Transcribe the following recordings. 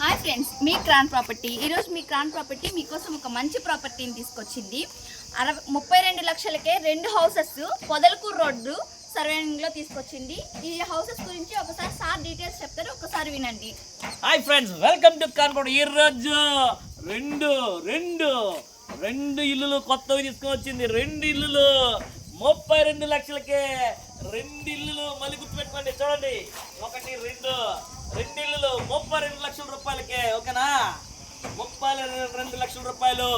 Hi friends మీ క్రాన్ property ఈరోజు మీ క్రాన్ ప్రాపర్టీ మీకోసం ఒక మంచి ప్రాపర్టీని తీసుకొచ్చింది. అరవై ముప్పై రెండు లక్షలకే రెండు హౌసెస్ పొదలకూరు రోడ్డు సర్వేయింగ్లో తీసుకొచ్చింది. ఈ హౌసెస్ గురించి ఒకసారి సార్ డీటెయిల్స్ చెప్తారు ఒకసారి వినండి. Hi friends welcome to crown ఈ రోజు రెండు రెండు రెండు ఇల్లులు కొత్తవి తీసుకొచ్చింది. రెండు ఇల్లులు ముప్పై రెండు లక్షలకే రెండు ఇల్లులు మళ్ళీ గుర్తుపెట్టుకోండి చూడండి. ఒకటి రెండు. రెండు ఇల్లులు ముప్పై రెండు లక్షల రూపాయలకే ఓకేనా? ముప్పై రెండు లక్షల రూపాయలు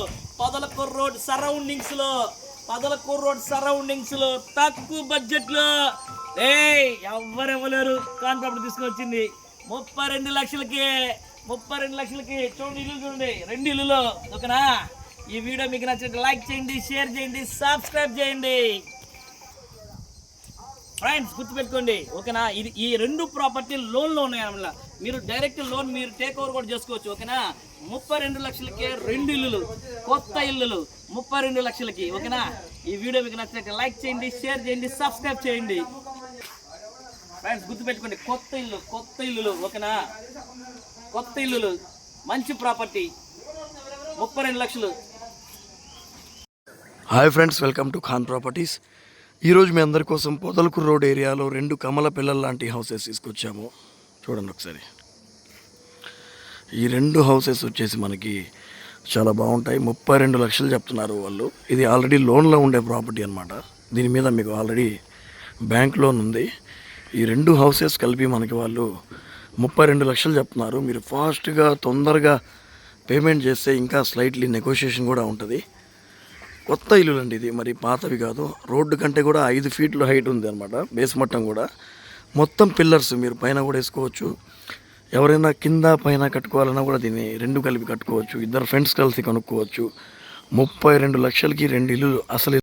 పదలకూరు రోడ్ సరౌండింగ్స్లో పొదలకూరు రోడ్ సరౌండింగ్స్లో తక్కువ బడ్జెట్లో ఏయ్ ఎవ్వరు ఇవ్వలేరు కాన్ప్రాపర్టీ తీసుకొచ్చింది. ముప్పై రెండు లక్షలకి ముప్పై రెండు లక్షలకి. చూడండి ఇల్లు చూడండి. రెండు ఇల్లులు ఓకేనా? ఈ వీడియో మీకు నచ్చినట్టు లైక్ చేయండి షేర్ చేయండి సబ్స్క్రైబ్ చేయండి. ఫ్రెండ్స్ గుర్తుపెట్టుకోండి. ఓకేనా? ఇది ఈ రెండు ప్రాపర్టీలు లోన్లో ఉన్నాయి అన్నమాట మీరు డైరెక్ట్ లోన్ మీరు టేక్ ఓవర్ కూడా చేసుకోవచ్చు ఓకేనా? ముప్పై రెండు లక్షలకి రెండు ఇల్లులు కొత్త ఇల్లులు ముప్పై రెండు లక్షలకి ఓకేనా? ఈ వీడియో మీకు నచ్చినట్టు లైక్ చేయండి షేర్ చేయండి సబ్స్క్రైబ్ చేయండి. ఫ్రెండ్స్ గుర్తుపెట్టుకోండి కొత్త ఇల్లు కొత్త ఇల్లులు ఓకేనా? కొత్త ఇల్లులు మంచి ప్రాపర్టీ ముప్పై రెండు లక్షలు. Hi friends welcome to Khan properties. ఈరోజు మీ అందరి కోసం పొదలకూరు రోడ్ ఏరియాలో రెండు కమల పిల్లల లాంటి హౌసెస్ తీసుకొచ్చాము. చూడండి ఒకసారి. ఈ రెండు హౌసెస్ వచ్చేసి మనకి చాలా బాగుంటాయి. ముప్పై రెండు లక్షలు చెప్తున్నారు వాళ్ళు. ఇది ఆల్రెడీ లోన్లో ఉండే ప్రాపర్టీ అనమాట దీని మీద మీకు ఆల్రెడీ బ్యాంక్ లోన్ ఉంది. ఈ రెండు హౌసెస్ కలిపి మనకి వాళ్ళు ముప్పై రెండు లక్షలు చెప్తున్నారు. మీరు ఫాస్ట్గా తొందరగా పేమెంట్ చేస్తే ఇంకా స్లైట్లీ నెగోషియేషన్ కూడా ఉంటుంది. కొత్త ఇల్లులు అండి ఇది. మరి పాతవి కాదు. రోడ్డు కంటే కూడా ఐదు ఫీట్లు హైట్ ఉంది అనమాట బేస్ మట్టం కూడా. మొత్తం పిల్లర్స్ మీరు పైన కూడా వేసుకోవచ్చు. ఎవరైనా కింద పైన కట్టుకోవాలన్నా కూడా దీన్ని రెండు కలిపి కట్టుకోవచ్చు. ఇద్దరు ఫ్రెండ్స్ కలిసి కొనుక్కోవచ్చు. ముప్పై రెండు లక్షలకి రెండు ఇల్లులు అసలు